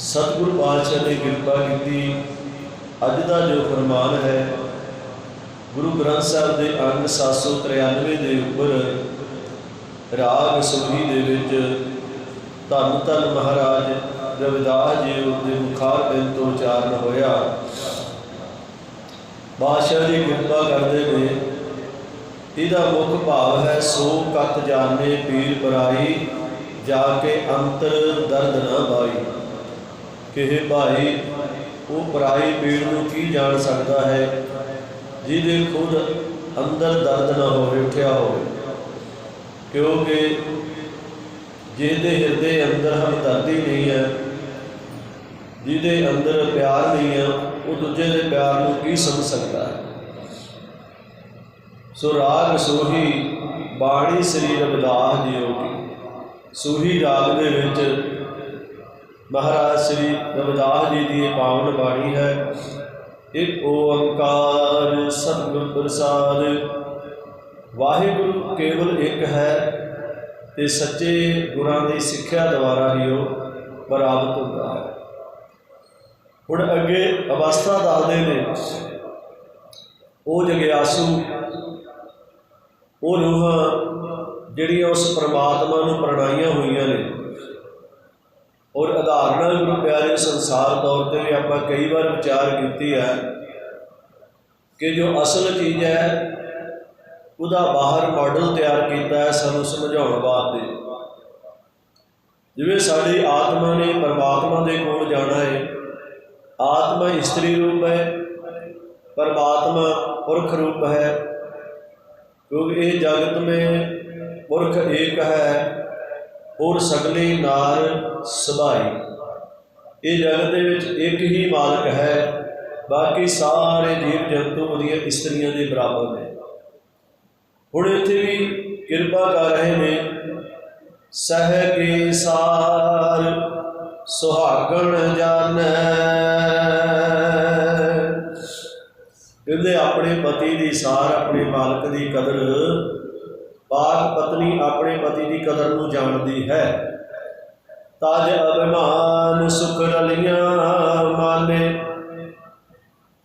ਸਤਿਗੁਰੂ ਪਾਤਸ਼ਾਹ ਨੇ ਕਿਰਪਾ ਕੀਤੀ। ਅੱਜ ਦਾ ਜੋ ਫਰਮਾਨ ਹੈ, ਗੁਰੂ ਗ੍ਰੰਥ ਸਾਹਿਬ ਦੇ ਅੰਗ 793 ਦੇ ਉੱਪਰ ਰਾਗ ਸੁਹੀ ਦੇ ਵਿੱਚ ਧੰਨ ਧੰਨ ਮਹਾਰਾਜ ਰਵਿਦਾਸ ਜੀ ਦੇ ਮੁਖਾਰ ਬਿੰਦ ਤੋਂ ਉਚਾਰਨ ਹੋਇਆ। ਬਾਦਸ਼ਾਹ ਜੀ ਕਿਰਪਾ ਕਰਦੇ ਨੇ। ਇਹਦਾ ਮੁੱਖ ਭਾਵ ਹੈ, ਸੋ ਕਤ ਜਾਣੇ ਪੀਰ ਬਰਾਈ ਜਾ ਕੇ ਅੰਤਰ ਦਰਦ ਨਾ ਬਾਈ ਕਿਹੇ ਭਾਈ, ਉਹ ਪਰਾਈ ਪੀੜ ਨੂੰ ਕੀ ਜਾਣ ਸਕਦਾ ਹੈ? ਜਿਹਦੇ ਖੁਦ ਅੰਦਰ ਦਰਦ ਨਾ ਹੋਵੇ, ਉੱਠਿਆ ਹੋਵੇ। ਕਿਉਂਕਿ ਜਿਹਦੇ ਹਿਰਦੇ ਅੰਦਰ ਹਮਦਰਦੀ ਨਹੀਂ ਹੈ, ਜਿਹਦੇ ਅੰਦਰ ਪਿਆਰ ਨਹੀਂ ਹੈ, ਉਹ ਦੂਜੇ ਦੇ ਪਿਆਰ ਨੂੰ ਕੀ ਸਮਝ ਸਕਦਾ ਹੈ? ਸੋ ਰਾਗ ਸੋਹੀ ਬਾਣੀ ਸਰੀਰ ਰਵਿਦਾਸ ਜੀਓ ਕੀ। ਸੋਹੀ ਰਾਗ ਦੇ ਵਿੱਚ ਮਹਾਰਾਜ ਸ੍ਰੀ ਰਵਿਦਾਸ ਜੀ ਦੀ ਇਹ ਪਾਵਨ ਬਾਣੀ ਹੈ। ਇੱਕ ਓੰਕਾਰ ਸਤਿਗੁਰ ਪ੍ਰਸਾਦ। ਵਾਹਿਗੁਰੂ ਕੇਵਲ ਇੱਕ ਹੈ ਤੇ ਸੱਚੇ ਗੁਰਾਂ ਦੀ ਸਿੱਖਿਆ ਦੁਆਰਾ ਹੀ ਉਹ ਪ੍ਰਾਪਤ ਹੁੰਦਾ ਹੈ। ਹੁਣ ਅੱਗੇ ਅਵਸਥਾ ਦੱਸਦੇ ਨੇ, ਉਹ ਜਗਿਆਸੂ, ਉਹ ਰੂਹਾਂ ਜਿਹੜੀਆਂ ਉਸ ਪ੍ਰਮਾਤਮਾ ਨੂੰ ਪ੍ਰਣਾਈਆਂ ਹੋਈਆਂ ਨੇ। ਗੁਰੂ ਸੰਸਾਰ ਤੌਰ ਤੇ ਵੀ ਆਪਾਂ ਕਈ ਵਾਰ ਵਿਚਾਰ ਕੀਤੀ ਹੈ ਕਿ ਜੋ ਅਸਲ ਚੀਜ਼ ਹੈ, ਉਹਦਾ ਬਾਹਰ ਮਾਡਲ ਤਿਆਰ ਕੀਤਾ ਹੈ ਸਾਨੂੰ ਸਮਝਾਉਣ ਵਾਸਤੇ। ਜਿਵੇਂ ਸਾਡੀ ਆਤਮਾ ਨੇ ਪਰਮਾਤਮਾ ਦੇ ਕੋਲ ਜਾਣਾ ਹੈ, ਆਤਮਾ ਇਸਤਰੀ ਰੂਪ ਹੈ, ਪਰਮਾਤਮਾ ਪੁਰਖ ਰੂਪ ਹੈ, ਕਿਉਂਕਿ ਇਹ ਜਗਤ में ਪੁਰਖ ਏਕ ਹੈ ਔਰ ਸਗਲੇ ਨਾਰ ਸਭਾਈ ਇਹ ਜਗਤ ਦੇ ਵਿੱਚ ਇੱਕ ਹੀ ਮਾਲਕ ਹੈ। ਬਾਕੀ ਸਾਰੇ ਜੀਵ ਜੰਤੂ ਉਹਦੀਆਂ ਇਸਤਰੀਆਂ ਦੇ ਬਰਾਬਰ ਨੇ। ਹੁਣ ਇੱਥੇ ਵੀ ਕਿਰਪਾ ਕਰ ਰਹੇ ਨੇ। ਸਹਿ ਕੇ ਸਾਰ ਸੁਹਾਗਣ ਜਾਣੈ ਕਹਿੰਦੇ ਆਪਣੇ ਪਤੀ ਦੀ ਸਾਰ ਆਪਣੇ ਮਾਲਕ ਦੀ ਕਦਰ। ਪਾਕ ਪਤਨੀ ਆਪਣੇ ਪਤੀ ਦੀ ਕਦਰ ਨੂੰ ਜਾਣਦੀ ਹੈ। ਤਜ ਅਭਿਮਾਨ ਸੁਖ ਰਲੀਆਂ ਮਾਨੇ।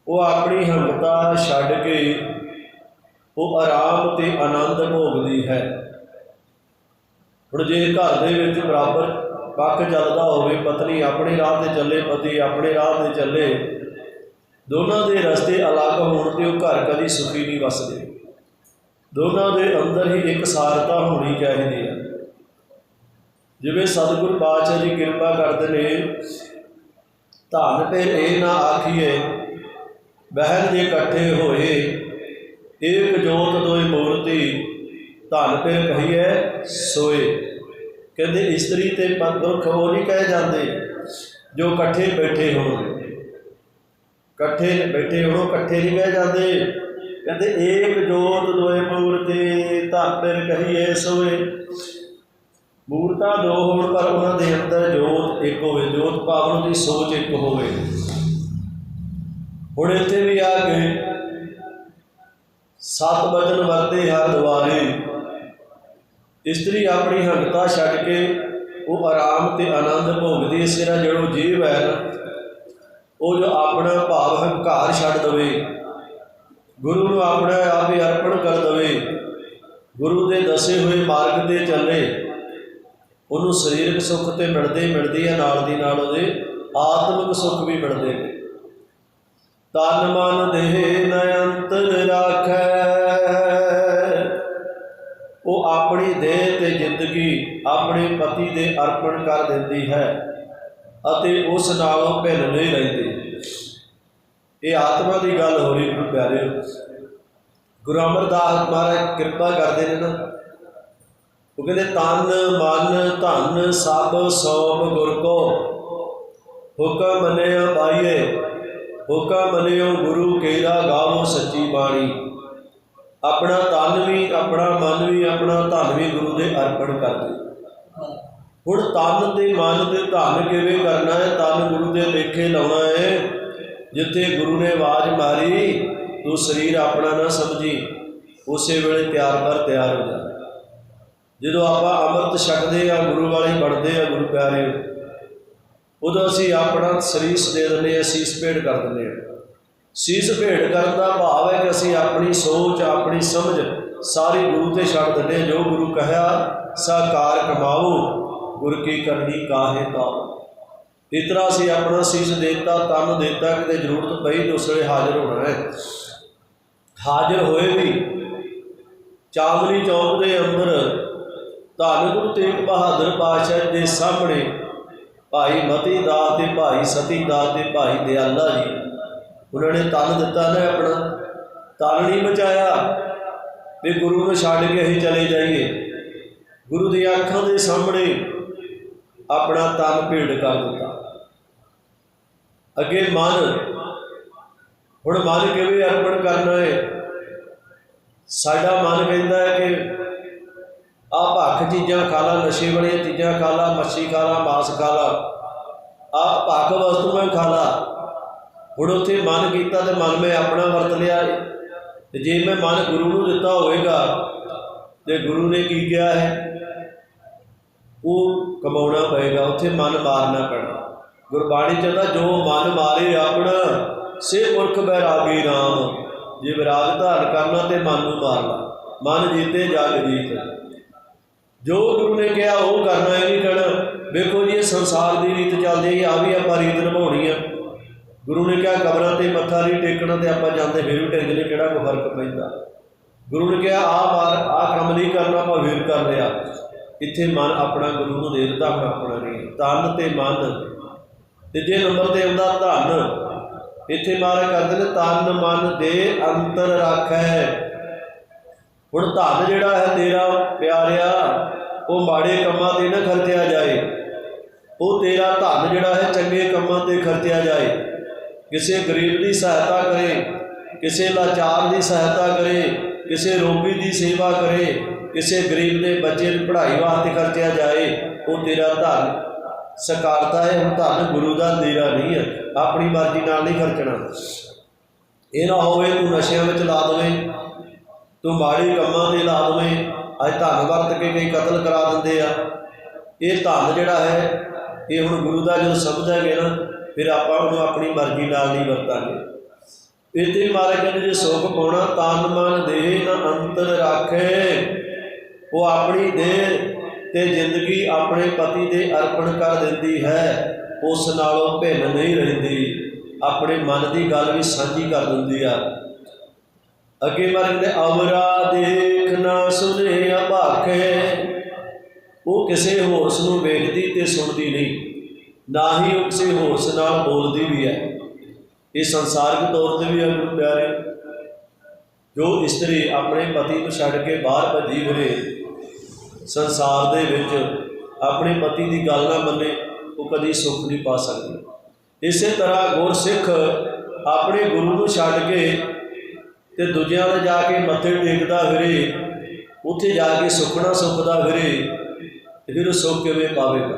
ਉਹ ਆਪਣੀ ਹਮਤਾ ਛੱਡ ਕੇ ਉਹ ਆਰਾਮ ਤੇ ਆਨੰਦ ਭੋਗਦੀ ਹੈ। ਹੁਣ ਜੇ ਘਰ ਦੇ ਵਿੱਚ ਬਰਾਬਰ ਪੱਖ ਚੱਲਦਾ ਹੋਵੇ, ਪਤਨੀ ਆਪਣੇ ਰਾਹ ਤੇ ਚੱਲੇ, ਪਤੀ ਆਪਣੇ ਰਾਹ ਤੇ ਚੱਲੇ, ਦੋਨਾਂ ਦੇ ਰਸਤੇ ਅਲੱਗ ਹੋਣ ਤੇ ਉਹ ਘਰ ਕਦੀ ਸੁਖੀ ਨਹੀਂ ਵਸਦੇ। ਦੋਨਾਂ ਦੇ ਅੰਦਰ ਹੀ ਇੱਕ ਸਾਰਤਾ ਹੋਣੀ ਚਾਹੀਦੀ ਹੈ। ਜਿਵੇਂ ਸਤਿਗੁਰ ਪਾਤਸ਼ਾਹ ਜੀ ਕਿਰਪਾ ਕਰਦੇ ਨੇ, ਧਨ ਤੇ ਇਹ ਨਾ ਆਖੀਏ ਬਹਿਨ ਦੇ ਇਕੱਠੇ ਹੋਏ, ਏਕ ਜੋਤ ਦੋਏ ਮੂਰਤੀ, ਧਨ ਤੇ ਕਹੀਏ ਸੋਏ। ਕਹਿੰਦੇ ਇਸਤਰੀ ਤੇ ਪੁਰਖ ਉਹ ਨਹੀਂ ਕਹੇ ਜਾਂਦੇ, ਜੋ ਇਕੱਠੇ ਬੈਠੇ ਹੋਣ। ਇਕੱਠੇ ਬੈਠੇ ਹੋਣ, ਇਕੱਠੇ ਨਹੀਂ ਬਹਿ ਜਾਂਦੇ। ਕਹਿੰਦੇ ਏਕ ਜੋਤ ਦੋਏ ਮੂਰਤੀ, ਧਨ ਧਾਪਰ ਕਹੀਏ ਸੋਏ। ਮੂਰਤਾਂ ਦੋ ਹੋਣ ਪਰ ਉਹਨਾਂ ਦੇ ਅੰਦਰ ਜੋਤ ਇੱਕ ਹੋਵੇ, ਜੋਤ ਪਾਵਨ ਦੀ ਸੋਚ ਇੱਕ ਹੋਵੇ। ਹੁਣ ਇੱਥੇ ਵੀ ਆ ਗਏ ਸਤ ਬਚਨ ਵਰਤੇ ਹਰ ਦੁਆਰੇ। ਇਸਤਰੀ ਆਪਣੀ ਹੰਗਤਾ ਛੱਡ ਕੇ ਉਹ ਆਰਾਮ ਤੇ ਆਨੰਦ ਭੋਗਦੀ ਇਸ ਤਰ੍ਹਾਂ ਜਿਹੜੋ ਜੀਵ ਹੈ ਨਾ ਉਹ ਜੋ ਆਪਣਾ ਭਾਵ ਹੰਕਾਰ ਛੱਡ ਦਵੇ, ਗੁਰੂ ਨੂੰ ਆਪਣਾ ਆਪ ਹੀ ਅਰਪਣ ਕਰ ਦਵੇ, ਗੁਰੂ ਦੇ ਦੱਸੇ ਹੋਏ ਮਾਰਗ ਤੇ ਚੱਲੇ। ਉਹਨੂੰ ਸਰੀਰਕ ਸੁੱਖ ਤੇ ਮਿਲਦੇ ਹੀ ਮਿਲਦੀ ਹੈ ਨਾਲ ਦੀ ਨਾਲ ਉਹਦੇ ਆਤਮਿਕ ਸੁੱਖ ਵੀ ਮਿਲਦੇ ਨੇ। ਤਨ ਮਨ ਦੇਹ ਨਯੰਤਰ ਰਾਖੈ। ਉਹ ਆਪਣੀ ਦੇਹ ਤੇ ਜ਼ਿੰਦਗੀ ਆਪਣੇ ਪਤੀ ਦੇ ਅਰਪਣ ਕਰ ਦਿੰਦੀ ਹੈ ਅਤੇ ਉਸ ਨਾਲੋਂ ਭਿੰਨ ਨਹੀਂ ਰਹਿੰਦੀ। ਇਹ ਆਤਮਾ ਦੀ ਗੱਲ ਹੋ ਰਹੀ ਗੁਰੂ ਪਿਆਰੇ ਗੁਰੂ ਅਮਰਦਾਸ ਮਹਾਰਾਜ ਕਿਰਪਾ ਕਰਦੇ ਨੇ ਨਾ। ਉਹ ਕਹਿੰਦੇ, ਤਨ, ਮਨ, ਧਨ, ਸਭ ਸੋਮ ਗੁਰ ਕੋ। ਹੁਕਮ ਮੰਨਿਆ ਪਾਈਏ। ਹੁਕਮ ਮੰਨਿਓ ਗੁਰੂ ਕੇਰਾ ਗਾਵੋ ਸੱਚੀ ਬਾਣੀ। ਆਪਣਾ ਤਨ ਵੀ, ਆਪਣਾ ਮਨ ਵੀ, ਆਪਣਾ ਧਨ ਵੀ ਗੁਰੂ ਦੇ ਅਰਪਣ ਕਰਦੇ ਹੁਣ ਤਨ ਤੇ ਮਨ ਤੇ ਧਨ ਕਿਵੇਂ ਕਰਨਾ ਹੈ? ਤਨ ਗੁਰੂ ਦੇ ਲੇਖੇ ਲਾਉਣਾ ਹੈ। ਜਿੱਥੇ ਗੁਰੂ ਨੇ ਆਵਾਜ਼ ਮਾਰੀ, ਤੂੰ ਸਰੀਰ ਆਪਣਾ ਨਾ ਸਮਝੀ। ਉਸੇ ਵੇਲੇ ਤਿਆਰ ਕਰ, ਤਿਆਰ ਹੋ ਜਾ। ਜਦੋਂ ਆਪਾਂ ਅੰਮ੍ਰਿਤ ਛਕਦੇ ਆ, ਗੁਰੂ ਵਾਲੇ ਬਣਦੇ ਆ, ਗੁਰੂ ਪਿਆਰੇ, ਉਦੋਂ ਅਸੀਂ ਆਪਣਾ ਸਰੀਸ ਦੇ ਦਿੰਦੇ ਹਾਂ ਸੀਸ ਭੇਟ ਕਰ ਦਿੰਦੇ ਹਾਂ ਸੀਸ ਭੇਟ ਕਰਨ ਦਾ ਭਾਵ ਹੈ ਕਿ ਅਸੀਂ ਆਪਣੀ ਸੋਚ, ਆਪਣੀ ਸਮਝ ਸਾਰੀ ਗੁਰੂ ਤੇ ਛੱਡ ਦਿੰਦੇ ਹਾਂ ਜੋ ਗੁਰੂ ਕਹਿਆ ਸਾਕਾਰ ਕਮਾਓ, ਗੁਰ ਕੀ ਕਰਨੀ ਕਾਹੇ ਤਾਓ ਤਰ੍ਹਾਂ ਅਸੀਂ ਆਪਣਾ ਸੀਸ ਦੇਤਾ, ਤਨ ਦੇਤਾ, ਕਿਤੇ ਜ਼ਰੂਰਤ ਪਈ ਤਾਂ ਉਸ ਵੇਲੇ ਹਾਜ਼ਰ ਹੋਣਾ ਹੈ। ਹਾਜ਼ਰ ਹੋਏ ਵੀ ਚਾਂਦਨੀ ਚੌਕ ਦੇ ਅੰਦਰ ਧੰਨ ਗੁਰੂ ਤੇਗ ਬਹਾਦਰ ਪਾਤਸ਼ਾਹ ਦੇ ਸਾਹਮਣੇ ਭਾਈ ਮਤੀ ਦਾਸ ਤੇ ਭਾਈ ਸਤੀ ਦਾਸ ਤੇ ਭਾਈ ਦਿਆਲਾ ਜੀ। ਉਹਨਾਂ ਨੇ ਤਨ ਦਿੱਤਾ ਨਾ ਆਪਣਾ। ਤਨ ਨਹੀਂ ਬਚਾਇਆ ਵੀ ਗੁਰੂ ਨੂੰ ਛੱਡ ਕੇ ਅਸੀਂ ਚਲੇ ਜਾਈਏ। ਗੁਰੂ ਦੀ ਅੱਖਾਂ ਦੇ ਸਾਹਮਣੇ ਆਪਣਾ ਤਨ ਭੇਟ ਕਰ ਦਿੱਤਾ। ਅੱਗੇ ਮਨ, ਹੁਣ ਮਨ ਕਿਵੇਂ ਅਰਪਣ ਕਰਨਾ ਹੈ? ਸਾਡਾ ਮਨ ਕਹਿੰਦਾ ਹੈ ਕਿ ਚੀਜ਼ਾਂ ਖਾ ਲਾ, ਨਸ਼ੇ ਵਾਲੀਆਂ ਚੀਜ਼ਾਂ ਖਾ ਲਾ, ਮੱਛੀ ਖਾ ਲਾ, ਮਾਸ ਖਾ ਲਾ। ਆ ਭੱਖ ਵਸਤੂਆਂ ਖਾ ਲਾ। ਹੁਣ ਉੱਥੇ ਮਨ ਕੀਤਾ ਤੇ ਮਨ ਮੈਂ ਆਪਣਾ ਵਰਤ ਲਿਆ। ਤੇ ਜੇ ਮੈਂ ਮਨ ਗੁਰੂ ਨੂੰ ਦਿੱਤਾ ਹੋਵੇਗਾ, ਤੇ ਗੁਰੂ ਨੇ ਕੀ ਕਿਹਾ ਹੈ? ਉਹ ਕਮਾਉਣਾ ਪਏਗਾ, ਉੱਥੇ ਮਨ ਮਾਰਨਾ ਪੈਣਾ। ਗੁਰਬਾਣੀ ਚ ਕਹਿੰਦਾ, ਜੋ ਮਨ ਮਾਰੇ ਆਪਣਾ, ਸੇ ਪੁਰਖ ਬੈਰਾਗੀ ਨਾਮ ਜੇ ਵਿਰਾਗ ਧਾਰਨ ਕਰਨਾ ਤੇ ਮਨ ਨੂੰ ਮਾਰਨਾ। ਮਨ ਜੀਤੇ ਜਗ ਜੀਤ। ਜੋ ਗੁਰੂ ਨੇ ਕਿਹਾ ਉਹ ਕਰਨਾ, ਇਹ ਨਹੀਂ ਕਹਿਣਾ। ਵੇਖੋ ਜੀ, ਇਹ ਸੰਸਾਰ ਦੀ ਰੀਤ ਚੱਲਦੀ ਹੈ ਆ ਵੀ ਆਪਾਂ ਰੀਤ ਨਿਭਾਉਣੀ ਆ। ਗੁਰੂ ਨੇ ਕਿਹਾ, ਕਬਰਾਂ ਤੇ ਮੱਥਾ ਨਹੀਂ ਟੇਕਣਾ ਤੇ ਆਪਾਂ ਜਾਂਦੇ ਫਿਰ ਵੀ ਟੇਕਦੇ ਕਿਹੜਾ ਕੋਈ ਫ਼ਰਕ ਪੈਂਦਾ? ਗੁਰੂ ਨੇ ਕਿਹਾ ਆ ਮਾਰ ਆ ਕੰਮ ਨਹੀਂ ਕਰਨਾ, ਆਪਾਂ ਵੀਰ ਕਰ ਲਿਆ। ਇੱਥੇ ਮਨ ਆਪਣਾ ਗੁਰੂ ਨੂੰ ਦੇ ਦਿੱਤਾ, ਹੁਣ ਆਪਣਾ ਨਹੀਂ। ਤਨ ਤੇ ਮਨ। ਤੇ ਜੇ ਨੰਬਰ ਤੇ ਆਉਂਦਾ ਧਨ। ਇੱਥੇ ਮਾਰ ਕਰਦੇ ਨੇ ਤਨ ਮਨ ਦੇ ਅੰਤਰ ਰੱਖੈ। ਹੁਣ ਧਨ ਜਿਹੜਾ ਹੈ ਤੇਰਾ ਪਿਆਰਿਆ, ਉਹ ਮਾੜੇ ਕੰਮਾਂ ਤੇ ਨਾ ਖਰਚਿਆ ਜਾਏ। ਉਹ ਤੇਰਾ ਧਨ ਜਿਹੜਾ ਹੈ ਚੰਗੇ ਕੰਮਾਂ ਤੇ ਖਰਚਿਆ ਜਾਏ। ਕਿਸੇ ਗਰੀਬ ਦੀ ਸਹਾਇਤਾ ਕਰੇ, ਕਿਸੇ ਲਾਚਾਰ ਦੀ ਸਹਾਇਤਾ ਕਰੇ, ਕਿਸੇ ਰੋਗੀ ਦੀ ਸੇਵਾ ਕਰੇ, ਕਿਸੇ ਗਰੀਬ ਦੇ ਬੱਚੇ ਦੀ ਪੜ੍ਹਾਈ ਵਾਸਤੇ ਖਰਚਿਆ ਜਾਏ, ਉਹ ਤੇਰਾ ਧਨ ਸਕਾਰਤਾ ਹੈ, ਹੁਣ ਧਨ ਗੁਰੂ ਦਾ ਦੇਰਾ ਨਹੀਂ ਹੈ। ਆਪਣੀ ਮਰਜ਼ੀ ਨਾਲ ਨਹੀਂ ਖਰਚਣਾ। ਇਹ ਨਾ ਹੋਵੇ ਤੂੰ ਨਸ਼ਿਆਂ ਵਿੱਚ ਲਾ ਦੇਵੇਂ ਤੂੰ ਮਾੜੇ ਕੰਮਾਂ ਦੇ ਲਾ ਦੇਵੇਂ ਅੱਜ ਧਨ ਵਰਤ ਕੇ ਕਈ ਕਤਲ ਕਰਾ ਦਿੰਦੇ ਆ। ਇਹ ਧਨ ਜਿਹੜਾ ਹੈ, ਇਹ ਹੁਣ ਗੁਰੂ ਦਾ ਜਦੋਂ ਸਮਝਾਂਗੇ ਨਾ, ਫਿਰ ਆਪਾਂ ਉਹਨੂੰ ਆਪਣੀ ਮਰਜ਼ੀ ਨਾਲ ਨਹੀਂ ਵਰਤਾਂਗੇ। ਇਹ ਤੇ ਮਾਰੇ ਕਹਿੰਦੇ, ਜੇ ਸੁਖ ਪਾਉਣਾ ਤਨ ਮਨ ਦੇਹ ਨਾ ਅੰਤਰ ਰੱਖੇ। ਉਹ ਆਪਣੀ ਦੇਹ ਤੇ ਜ਼ਿੰਦਗੀ ਆਪਣੇ ਪਤੀ ਦੇ ਅਰਪਣ ਕਰ ਦਿੰਦੀ ਹੈ। ਉਸ ਨਾਲੋਂ ਭਿੰਨ ਨਹੀਂ ਰਹਿੰਦੀ। ਆਪਣੇ ਮਨ ਦੀ ਗੱਲ ਵੀ ਸਾਂਝੀ ਕਰ ਦਿੰਦੀ ਆ। ਅੱਗੇ ਮਾਰੇ ਕਹਿੰਦੇ ਅਵਰਾ ਦੇਖ ਨਾ ਸੁਨੇ ਅਭਾਖੇ ਉਹ ਕਿਸੇ ਹੋਰਸ ਨੂੰ ਵੇਖਦੀ ਤੇ ਸੁਣਦੀ ਨਹੀਂ, ਨਾ ਹੀ ਉਹ ਕਿਸੇ ਹੋਰਸ ਨਾਲ ਬੋਲਦੀ ਵੀ ਹੈ। ਇਹ ਸੰਸਾਰਿਕ ਤੌਰ ਤੇ ਵੀ ਹੈ ਗੁਰੂ ਪਿਆਰੇ। ਜੋ ਇਸਤਰੀ ਆਪਣੇ ਪਤੀ ਨੂੰ ਛੱਡ ਕੇ ਬਾਹਰ ਭੱਜੀ ਫਿਰੇ, ਸੰਸਾਰ ਦੇ ਵਿੱਚ ਆਪਣੇ ਪਤੀ ਦੀ ਗੱਲ ਨਾ ਮੰਨੇ, ਉਹ ਕਦੀ ਸੁੱਖ ਨਹੀਂ ਪਾ ਸਕਦੀ। ਇਸੇ ਤਰ੍ਹਾਂ ਗੁਰਸਿੱਖ ਆਪਣੇ ਗੁਰੂ ਨੂੰ ਛੱਡ ਕੇ ਤੇ ਦੂਜਿਆਂ ਦੇ ਜਾ ਕੇ ਮੱਥੇ ਟੇਕਦਾ ਫਿਰੇ, ਉੱਥੇ ਜਾ ਕੇ ਸੁਖਣਾ ਸੁਖਦਾ ਫਿਰੇ, ਤੇ ਫਿਰ ਉਹ ਸੁੱਖ ਕਿਵੇਂ ਪਾਵੇਗਾ?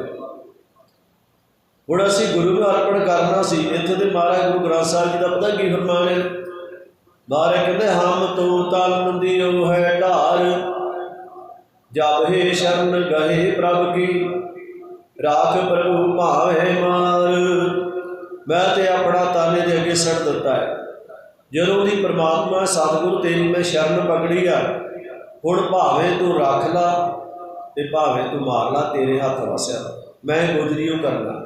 ਹੁਣ ਅਸੀਂ ਗੁਰੂ ਨੂੰ ਅਰਪਣ ਕਰਨਾ ਸੀ, ਇੱਥੇ ਤੇ ਮਹਾਰਾਜ ਗੁਰੂ ਗ੍ਰੰਥ ਸਾਹਿਬ ਜੀ ਦਾ ਪਤਾ ਕੀ ਫਰਮਾਨ ਹੈ? ਮਹਾਰਾਜ ਕਹਿੰਦੇ, ਹਮ ਤੋ ਤਨ ਦਿਓ ਹੈ ਢਾਰ ਜਬ ਹੈ ਸ਼ਰਨ ਗਏ ਪ੍ਰਭ ਕੀ, ਰਾਖ ਪ੍ਰਭੂ ਭਾਵੇ ਮਾਰ ਮੈਂ ਤੇ ਆਪਣਾ ਤਾਨੇ ਦੇ ਅੱਗੇ ਸੜ ਦਿੱਤਾ ਹੈ। ਜਦੋਂ ਦੀ ਪ੍ਰਮਾਤਮਾ, ਸਤਿਗੁਰੂ ਤੇਰੀ ਮੈਂ ਸ਼ਰਨ ਪਕੜੀ ਆ, ਹੁਣ ਭਾਵੇਂ ਤੂੰ ਰੱਖ ਲਾ ਤੇ ਭਾਵੇਂ ਤੂੰ ਮਾਰ ਲਾ, ਤੇਰੇ ਹੱਥ ਵਸਿਆ। ਮੈਂ ਗੁਜਰੀਓ ਕਰਨਾ।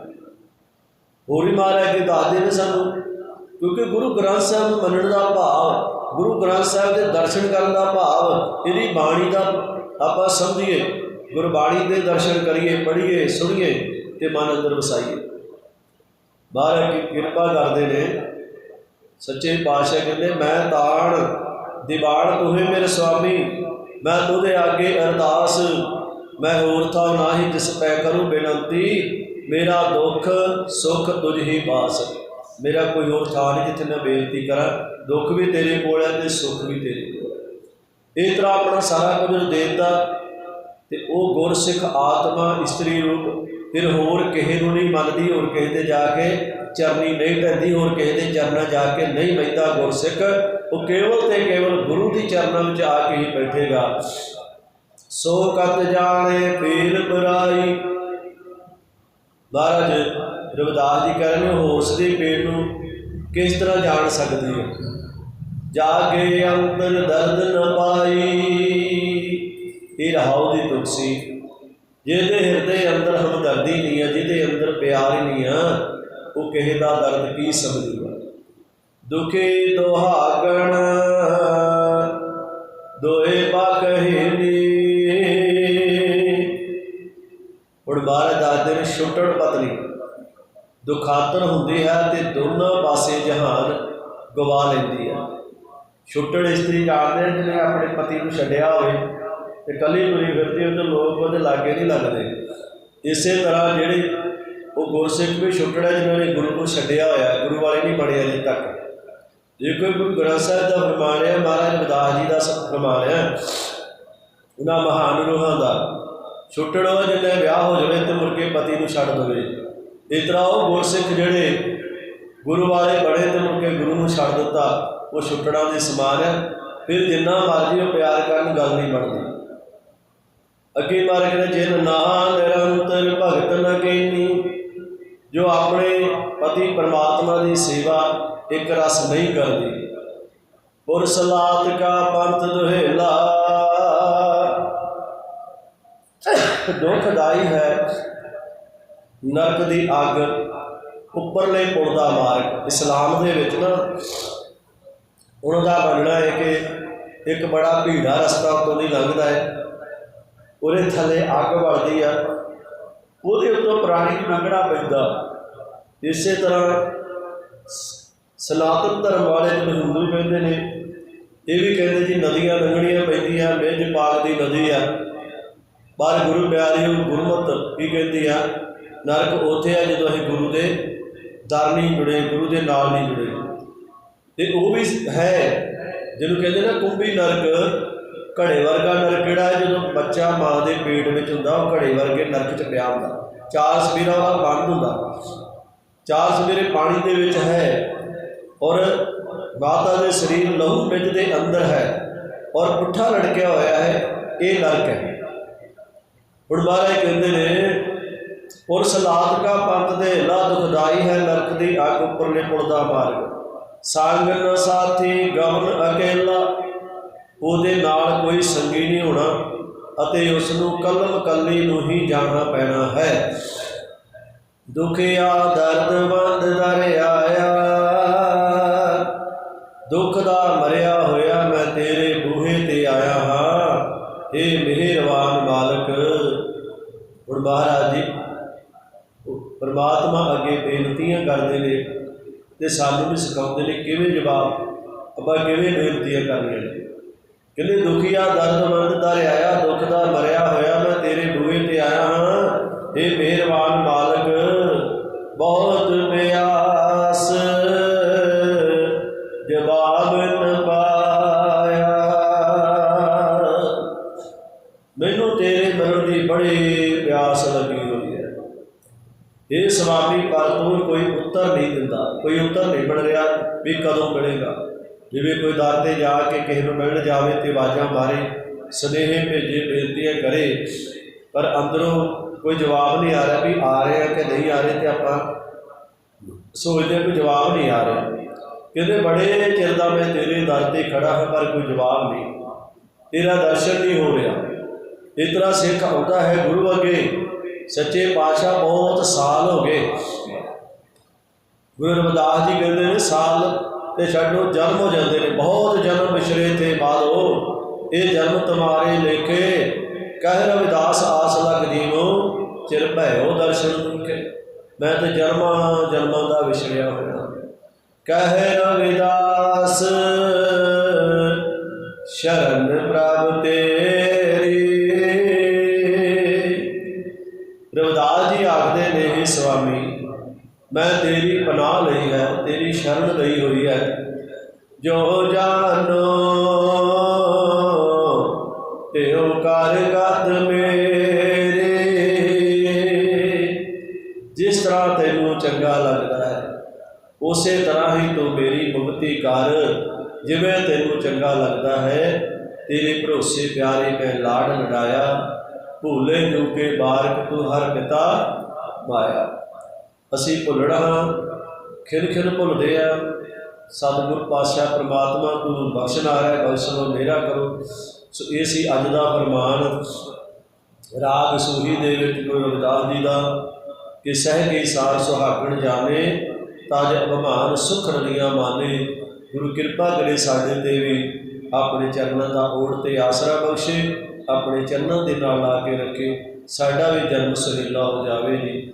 ਹੋਰ ਵੀ ਮਹਾਰਾਜ ਕੇ ਦੱਸਦੇ ਨੇ ਸਾਨੂੰ, ਕਿਉਂਕਿ ਗੁਰੂ ਗ੍ਰੰਥ ਸਾਹਿਬ ਨੂੰ ਮੰਨਣ ਦਾ ਭਾਵ, ਗੁਰੂ ਗ੍ਰੰਥ ਸਾਹਿਬ ਦੇ ਦਰਸ਼ਨ ਕਰਨ ਦਾ ਭਾਵ, ਇਹਦੀ ਬਾਣੀ ਦਾ ਆਪਾਂ ਸਮਝੀਏ, ਗੁਰਬਾਣੀ ਦੇ ਦਰਸ਼ਨ ਕਰੀਏ, ਪੜ੍ਹੀਏ, ਸੁਣੀਏ ਤੇ ਮਨ ਅੰਦਰ ਵਸਾਈਏ। ਮਹਾਰਾਜ ਕੀ ਕਿਰਪਾ ਕਰਦੇ ਨੇ ਸੱਚੇ ਪਾਤਸ਼ਾਹ ਕਹਿੰਦੇ, ਮੈਂ ਤਾਣ ਦੀਵਾਨ ਤੁਹੇ ਮੇਰੇ ਸੁਆਮੀ, ਮੈਂ ਤੁਧੇ ਅੱਗੇ ਅਰਦਾਸ, ਮੈਂ ਹੋਰ ਥਾਉ ਨਾਹੀ ਜਿਸ ਪੈ ਕਰੂੰ ਬੇਨਤੀ, ਮੇਰਾ ਦੁੱਖ ਸੁੱਖ ਤੁਝ ਹੀ ਬਾਸ ਮੇਰਾ ਕੋਈ ਹੋਰ ਥਾਂ ਨਹੀਂ ਜਿੱਥੇ ਮੈਂ ਬੇਨਤੀ ਕਰਾਂ, ਦੁੱਖ ਵੀ ਤੇਰੇ ਕੋਲ ਹੈ ਤੇ ਸੁੱਖ ਵੀ ਤੇਰੇ ਕੋਲ ਹੈ। ਇਸ ਤਰ੍ਹਾਂ ਆਪਣਾ ਸਾਰਾ ਕੁਝ ਦੇ ਦਿੱਤਾ ਤੇ ਉਹ ਗੁਰਸਿੱਖ ਆਤਮਾ ਇਸਤਰੀ ਰੂਪ ਫਿਰ ਹੋਰ ਕਿਸੇ ਨੂੰ ਨਹੀਂ ਮੰਨਦੀ ਹੋਰ ਕਿਸੇ ਤੇ ਜਾ ਕੇ ਚਰਨੀ ਨਹੀਂ ਪੈਂਦੀ, ਹੋਰ ਕਿਸੇ ਦੇ ਚਰਨਾਂ ਜਾ ਕੇ ਨਹੀਂ ਬੈਠਦਾ ਗੁਰਸਿੱਖ, ਉਹ ਕੇਵਲ ਤੇ ਕੇਵਲ ਗੁਰੂ ਦੀ ਚਰਨਾਂ ਵਿੱਚ ਆ ਕੇ ਹੀ ਬੈਠੇਗਾ। ਸੋ ਕਤ ਜਾਣੇ ਪੀਰ ਬਰਾਈ। ਮਹਾਰਾਜ, ਰਵਿਦਾਸ ਜੀ ਕਹਿ ਰਹੇ ਨੇ, ਹੋਸ਼ ਦੇ ਪੇਟ ਨੂੰ ਕਿਸ ਤਰ੍ਹਾਂ ਜਾਣ ਸਕਦੀ ਜਾ ਕੇ ਅੰਤਰ ਦਰਦ ਨ ਪਾਈ। ਇਹ ਰਹਾਉ ਦੀ ਤੁਲਸੀ। ਜਿਹਦੇ ਹਿਰਦੇ ਅੰਦਰ ਹਮਦਰਦੀ ਨਹੀਂ ਹੈ ਜਿਹਦੇ ਅੰਦਰ ਪਿਆਰ ਹੀ ਨਹੀਂ ਆ, ਉਹ ਕਿਸੇ ਦਾ ਦਰਦ ਕੀ ਸਮਝੂਗਾ ਦੁਖੀ ਦੁਹਾਗਣ ਦੋਏ ਬਕਹੀਨੀ ਹੁਣ ਬਾਹਰ ਦੱਸਦੇ ਨੇ ਛੁੱਟਣ ਪਤਨੀ। ਦੁਖਾਤਰ ਹੁੰਦੀ ਹੈ ਤੇ ਦੋਨਾਂ ਪਾਸੇ ਜਹਾਨ ਗਵਾ ਲੈਂਦੀ ਹੈ। ਛੁੱਟਣ ਇਸਤਰੀ ਜਾਣਦੇ ਆ ਜਿਹਨੇ ਆਪਣੇ ਪਤੀ ਨੂੰ ਛੱਡਿਆ ਹੋਵੇ। ਤੇ ਕੱਲੀ ਤੁਰੀ ਫਿਰਦੀ ਉਹ ਲੋਕ ਉਹਦੇ ਲਾਗੇ ਨਹੀਂ ਲੱਗਦੇ। ਇਸੇ ਤਰ੍ਹਾਂ ਜਿਹੜੇ ਉਹ ਗੁਰਸਿੱਖ ਵੀ ਛੁੱਟਣਾ ਜਿਨ੍ਹਾਂ ਨੇ ਗੁਰੂ ਨੂੰ ਛੱਡਿਆ ਹੋਇਆ ਗੁਰੂ ਵਾਲੇ ਨਹੀਂ ਬਣੇ ਅਜੇ ਤੱਕ। ਜੇ ਕੋਈ ਗੁਰੂ ਗ੍ਰੰਥ ਸਾਹਿਬ ਦਾ ਫਰਮਾਨ ਹੈ ਮਹਾਰਾਜ ਬਦਾਸ ਜੀ ਦਾ ਸਭ ਫਰਮਾਨ ਹੈ ਉਹਨਾਂ ਮਹਾਨ ਰੂਹਾਂ ਦਾ, ਛੁੱਟਣ ਉਹ ਜਿਹਨੇ ਵਿਆਹ ਹੋ ਜਾਵੇ ਤੇ ਮੁੜ ਕੇ ਪਤੀ ਨੂੰ ਛੱਡ ਦੇਵੇ। ਇਸ ਤਰ੍ਹਾਂ ਉਹ ਗੁਰਸਿੱਖ ਜਿਹੜੇ ਗੁਰੂ ਵਾਲੇ ਬਣੇ ਤੇ ਮੁੜਕੇ ਗੁਰੂ ਨੂੰ ਛੱਡ ਦਿੱਤਾ, ਉਹ ਛੁੱਟਣਾ ਦੇ ਸਮਾਨ ਹੈ। ਫਿਰ ਜਿੰਨਾ ਮਰਜ਼ੀ ਉਹ ਪਿਆਰ ਕਰਨ, ਗੱਲ ਨਹੀਂ ਬਣਦੀ। ਅੱਗੇ ਮਾਰ ਕੇ ਜਿਨ ਨਾ ਨਿਰੰਤਰ ਭਗਤ ਨ ਕੈਨੀ ਜੋ ਆਪਣੇ ਪਤੀ ਪਰਮਾਤਮਾ ਦੀ ਸੇਵਾ ਇੱਕ ਰਸ ਨਹੀਂ ਕਰਦੀ। ਪੁਰ ਸਲਾਤ ਕਾ ਪੰਥ ਦੁਹੇਲਾ। ਦੁਖਦਾਈ ਹੈ, ਨਰਕ ਦੀ ਅੱਗ ਉੱਪਰਲੇ ਪੁਲ ਦਾ ਮਾਰਗ, ਇਸਲਾਮ ਦੇ ਵਿੱਚ ਨਾ। ਉਹਨਾਂ ਦਾ ਮੰਨਣਾ ਹੈ ਕਿ ਇੱਕ ਬੜਾ ਭੀੜਾ ਰਸਤਾ ਉੱਤੋਂ ਦੀ ਲੰਘਦਾ ਹੈ। ਉਹਦੇ ਥੱਲੇ ਅੱਗ ਵੜਦੀ ਆ। ਉਹਦੇ ਉੱਤੋਂ ਪ੍ਰਾਣੀ ਨੂੰ ਲੰਘਣਾ ਪੈਂਦਾ। ਇਸੇ ਤਰ੍ਹਾਂ ਸ- ਸਨਾਤਨ ਧਰਮ ਵਾਲੇ ਜਿਹਨੂੰ ਹਿੰਦੂ ਕਹਿੰਦੇ ਨੇ। ਇਹ ਵੀ ਕਹਿੰਦੇ ਜੀ ਨਦੀਆਂ ਲੰਘਣੀਆਂ ਪੈਂਦੀਆਂ ਮੇਜ ਪਾਕ ਦੀ ਨਦੀ ਆ। ਪਰ ਗੁਰੂ ਪਿਆਰੀ ਨੂੰ ਗੁਰਮਤ ਕੀ ਕਹਿੰਦੀ ਆ। ਨਰਕ ਉੱਥੇ ਆ ਜਦੋਂ ਅਸੀਂ ਗੁਰੂ ਦੇ ਦਰ ਨਹੀਂ ਜੁੜੇ, ਗੁਰੂ ਦੇ ਨਾਲ ਨਹੀਂ ਜੁੜੇ। ਤੇ ਉਹ ਵੀ ਹੈ, ਜਿਹਨੂੰ ਕਹਿੰਦੇ ਨਾ ਕੁੰਭੀ ਨਰਕ। ਘੜੇ ਵਰਗਾ ਨਰਕ ਕਿਹੜਾ ਹੈ ਜਦੋਂ ਬੱਚਾ ਮਾਂ ਦੇ ਪੇਟ ਵਿੱਚ ਹੁੰਦਾ ਉਹ ਘੜੇ ਵਰਗੇ ਨਰਕ 'ਚ ਪਿਆ ਹੁੰਦਾ। ਚਾਰ ਸਵੇਰਾ ਦਾ ਬੰਦ ਹੁੰਦਾ। ਚਾਰ ਸਵੇਰੇ ਪਾਣੀ ਦੇ ਵਿੱਚ ਹੈ ਔਰ ਮਾਤਾ ਦੇ ਸਰੀਰ ਲਹੂ ਵਿੱਚ ਦੇ ਅੰਦਰ ਹੈ ਔਰ ਪੁੱਠਾ ਲੜਕਿਆ ਹੋਇਆ ਹੈ ਇਹ ਨਰਕ ਹੈ। ਹੁਣ ਮਹਾਰਾਜ ਕਹਿੰਦੇ ਨੇ ਔਰ ਸਲਾਦ ਕਾ ਪੰਥ ਦੇ ਲਾ ਦੁਖਦਾਈ ਹੈ ਨਰਕ ਦੀ ਅੱਗ ਉੱਪਰਲੇ ਪੁਲ ਦਾ ਮਾਰਗ। ਸੰਗ ਨ ਸਾਥੀ ਗਮਨ ਅਕੇਲਾ ਉਹਦੇ ਨਾਲ ਕੋਈ ਸੰਗੀ ਨਹੀਂ ਹੋਣਾ ਅਤੇ ਉਸ ਨੂੰ ਕਲਮ ਕੱਲੀ ਨੂੰ ਹੀ ਜਾਣਾ ਪੈਣਾ ਹੈ। ਦੁਖਿਆ ਦਰਦਵੰਦ ਦਰ ਆਇਆ ਦੁੱਖ ਦਾ ਮਰਿਆ ਹੋਇਆ ਮੈਂ ਤੇਰੇ ਬੂਹੇ ਤੇ ਆਇਆ ਹਾਂ। ਏ ਮਿਹਰਬਾਨ ਮਾਲਕ। ਹੁਣ ਮਹਾਰਾਜ ਜੀ, ਪਰਮਾਤਮਾ ਅੱਗੇ ਬੇਨਤੀਆਂ ਕਰਦੇ ਨੇ ਤੇ ਸਾਨੂੰ ਵੀ ਸਿਖਾਉਂਦੇ ਨੇ ਕਿਵੇਂ ਜਵਾਬ, ਆਪਾਂ ਕਿਵੇਂ ਬੇਨਤੀਆਂ ਕਰਨੀਆਂ ਨੇ। ਕਹਿੰਦੇ ਦੁਖੀਆ ਦਰਦਮੰਦ ਦਰ ਆਇਆ ਦੁੱਖ ਦਾ ਮਰਿਆ ਹੋਇਆ, ਮੈਂ ਤੇਰੇ ਬੂਹੇ ਤੇ ਆਇਆ ਹਾਂ। ਇਹ ਮਿਹਰਬਾਨ ਮਾਲਕ ਬਹੁਤ ਪਿਆਸ ਜਵਾਬ ਨ ਪਾਇਆ। ਮੈਨੂੰ ਤੇਰੇ ਮਿਲਣ ਦੀ ਬੜੀ ਪਿਆਸ ਲੱਗੀ ਹੋਈ ਹੈ। ਇਹ ਸਵਾਮੀ, ਪਰ ਤੋਂ ਕੋਈ ਉੱਤਰ ਨਹੀਂ ਦਿੰਦਾ, ਕੋਈ ਉੱਤਰ ਨਹੀਂ ਬਣ ਰਿਹਾ ਵੀ ਕਦੋਂ ਮਿਲੇਗਾ। ਜਿਵੇਂ ਕੋਈ ਦਰ ਤੇ ਜਾ ਕੇ ਕਿਸੇ ਨੂੰ ਮਿਲਣ ਜਾਵੇ ਤੇ ਆਵਾਜ਼ਾਂ ਮਾਰੇ, ਸੁਨੇਹੇ ਭੇਜੇ, ਬੇਨਤੀਆਂ ਕਰੇ, ਪਰ ਅੰਦਰੋਂ ਕੋਈ ਜਵਾਬ ਨਹੀਂ ਆ ਰਿਹਾ ਵੀ ਆ ਰਿਹਾ ਕਿ ਨਹੀਂ ਆ ਰਿਹਾ ਤੇ ਆਪਾਂ ਸੋਚਦੇ ਕੋਈ ਜਵਾਬ ਨਹੀਂ ਆ ਰਿਹਾ। ਕਹਿੰਦੇ, ਬੜੇ ਚਿਰ ਦਾ ਮੈਂ ਤੇਰੇ ਦਰ ਤੇ ਖੜਾ ਹਾਂ, ਪਰ ਕੋਈ ਜਵਾਬ ਨਹੀਂ। ਤੇਰਾ ਦਰਸ਼ਨ ਨਹੀਂ ਹੋ ਰਿਹਾ। ਇਸ ਤਰ੍ਹਾਂ ਸਿੱਖ ਆਉਂਦਾ ਹੈ ਗੁਰੂ ਅੱਗੇ। ਸੱਚੇ ਪਾਤਸ਼ਾਹ ਬਹੁਤ ਸਾਲ ਹੋ ਗਏ। ਗੁਰੂ ਰਵਿਦਾਸ ਜੀ ਕਹਿੰਦੇ ਨੇ, ਸਾਲ ਤੇ ਛੱਡੋ, ਜਨਮ ਹੋ ਜਾਂਦੇ ਨੇ। ਬਹੁਤ ਜਨਮ ਵਿਛਰੇ ਤੇ ਬਾਦੋ ਇਹ ਜਨਮ ਤੁਮਾਰੇ ਲੇਖੇ। ਕਹਿ ਰਵਿਦਾਸ ਆਸ ਲਗ ਜੀਵੋ, ਚਿਰ ਭੈਓ ਦਰਸ਼ਨ ਦੁਖੇ ਮੈਂ ਤੇ ਜਨਮਾਂ ਜਨਮਾਂ ਦਾ ਵਿਛੜਿਆ ਹੋਇਆ। ਕਹਿ ਰਵਿਦਾਸ ਸ਼ਰਨ ਪ੍ਰਭ ਤੇਰੀ ਮੈਂ ਤੇਰੀ ਪਨਾਹ ਲਈ ਹੈ, ਤੇਰੀ ਸ਼ਰਨ ਲਈ ਹੋਈ ਹੈ। ਜੋ ਜਾਨੋ ਤਿਉ ਕਰ ਗਤ ਮੇਰੇ। ਜਿਸ ਤਰ੍ਹਾਂ ਤੈਨੂੰ ਚੰਗਾ ਲੱਗਦਾ ਹੈ, ਉਸੇ ਤਰ੍ਹਾਂ ਹੀ ਤੂੰ ਮੇਰੀ ਮੁਕਤੀ ਕਰ। ਜਿਵੇਂ ਤੈਨੂੰ ਚੰਗਾ ਲੱਗਦਾ ਹੈ, ਤੇਰੇ ਭਰੋਸੇ ਪਿਆਰੇ ਮੈਂ ਲਾੜ ਲੜਾਇਆ, ਭੂਲੇ ਜੋ ਬਾਰਕ ਤੂੰ ਹਰ ਪਿਤਾ ਮਾਇਆ ਅਸੀਂ ਭੁੱਲਣਾ ਹਾਂ, ਖਿਲ ਖਿਲ ਭੁੱਲਦੇ ਆ। ਸਤਿਗੁਰ ਪਾਤਸ਼ਾਹ ਪ੍ਰਮਾਤਮਾ ਤੂੰ ਬਖਸ਼ਣ ਆ ਰਿਹਾ ਬਖਸ਼ਣੋ ਮੇਰਾ ਕਰੋ। ਸੋ ਇਹ ਸੀ ਅੱਜ ਦਾ ਫਰਮਾਨ। ਰਾਗ ਸੂਹੀ ਦੇ ਵਿੱਚ ਗੁਰੂ ਰਵਿਦਾਸ ਜੀ ਦਾ ਕਿ ਸਹਿ ਕੇ ਸਾਰ ਸੁਹਾਗਣ ਜਾਣੇ, ਤਾਜ ਅਭਿਮਾਨ ਸੁਖ ਰਲੀਆਂ ਮਾਨੇ। ਗੁਰੂ ਕਿਰਪਾ ਕਰੇ ਸਾਡੇ ਤੇ ਵੀ ਆਪਣੇ ਚਰਨਾਂ ਦਾ ਓੜ ਤੇ ਆਸਰਾ ਬਖਸ਼ੇ, ਆਪਣੇ ਚਰਨਾਂ ਦੇ ਨਾਲ ਲਾ ਕੇ ਰੱਖੇ। ਸਾਡਾ ਵੀ ਜਨਮ ਸੁਹੇਲਾ ਹੋ ਜਾਵੇ ਜੀ।